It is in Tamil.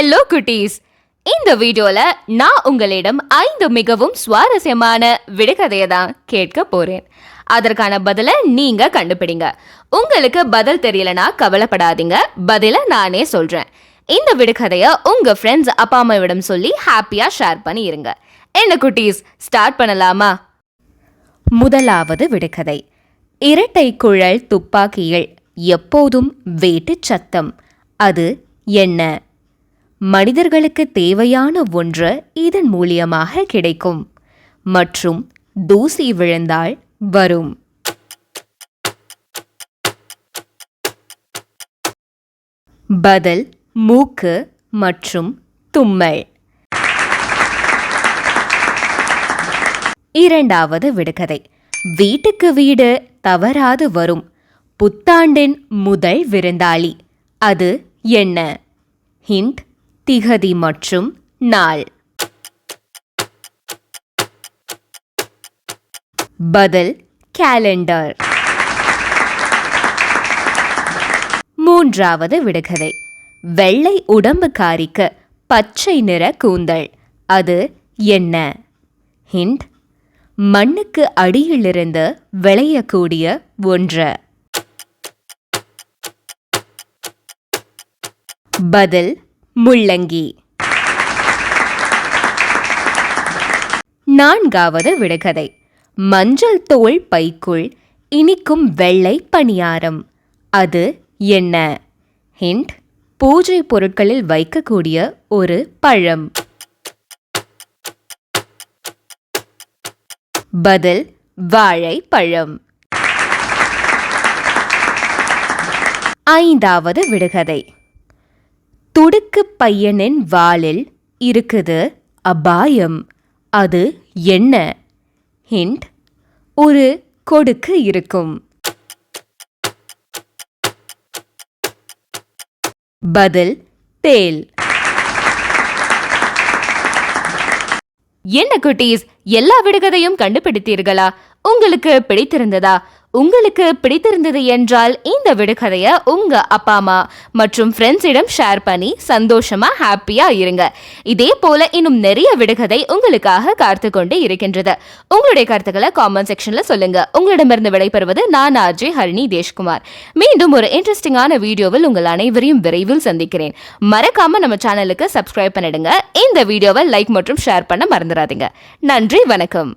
ஹலோ குட்டீஸ் இந்த வீடியோல நான் உங்களிடம் ஐந்து மிகவும் சுவாரஸ்யமான விடுகதையை தான் கேட்க போறேன். அதற்கான பதிலை நீங்க கண்டுபிடிங்க. உங்களுக்கு பதில் தெரியலனா கவலைப்படாதீங்க. பதிலை நானே சொல்றேன். இந்த விடுகதையை உங்க ஃப்ரெண்ட்ஸ் அப்பா அம்மாவிடம் சொல்லி ஹாப்பியா ஷேர் பண்ணி இருங்க. என்ன குட்டீஸ் ஸ்டார்ட் பண்ணலாமா? முதலாவது விடுகதை. இரட்டை குழல் துப்பாக்கியில் எப்போதும் வேட்டு சத்தம். அது என்ன? மனிதர்களுக்கு தேவையான ஒன்று இதன் மூலியமாக கிடைக்கும். மற்றும் தூசி விழுந்தால் வரும். பதில் மூக்கு மற்றும் தும்மல். இரண்டாவது விடுகதை. வீட்டுக்கு வீடு தவறாது வரும். புத்தாண்டின் முதல் விருந்தாளி. அது என்ன? ஹிண்ட் திகதி மற்றும் நாள். பதில் கேலண்டர் மூன்றாவது விடுகதை. வெள்ளை உடம்புக்காரிக்கு பச்சை நிற கூந்தல். அது என்ன? ஹிண்ட் மண்ணுக்கு அடியிலிருந்து விளையக்கூடிய ஒன்று. பதில் முள்ளங்கி. நான்காவது விடுகதை. மஞ்சள் தோல் பைக்குள் இனிக்கும் வெள்ளை பணியாரம். அது என்ன? ஹிண்ட். பூஜை பொருட்களில் வைக்கக்கூடிய ஒரு பழம். பதில் வாழைப்பழம். ஐந்தாவது விடுகதை. துடுக்கு பையனின் வாளில் இருக்குது அபாயம். அது என்ன? ஹிண்ட் ஒரு கொடுக்கு இருக்கும். பதில் தேல் என்ன குட்டீஸ்? எல்லா விடுகதையும் கண்டுபிடித்தீர்களா? உங்களுக்கு பிடித்திருந்ததா? உங்களுக்கு பிடித்திருந்தது என்றால் இந்த விடுகதையை உங்க அப்பா அம்மா மற்றும் ஃப்ரெண்ட்ஸிடம் ஷேர் பண்ணி சந்தோஷமா ஹாப்பியா இருங்க. இதே போல இன்னும் நிறைய விடுகதை உங்களுக்காக காத்து கொண்டு இருக்கின்றது. உங்களுடைய கருத்துக்களை காமெண்ட் செக்ஷன்ல சொல்லுங்க. உங்களிடமிருந்து விடைபெறுவது நான் ஆர்ஜே ஹரிணி தேஷ்குமார். மீண்டும் ஒரு இன்ட்ரெஸ்டிங்கான வீடியோவில் உங்கள் அனைவரையும் விரைவில் சந்திக்கிறேன். மறக்காம நம்ம சேனலுக்கு சப்ஸ்கிரைப் பண்ணிடுங்க. இந்த வீடியோவை லைக் மற்றும் ஷேர் பண்ண மறந்துடாதீங்க. நன்றி வணக்கம்.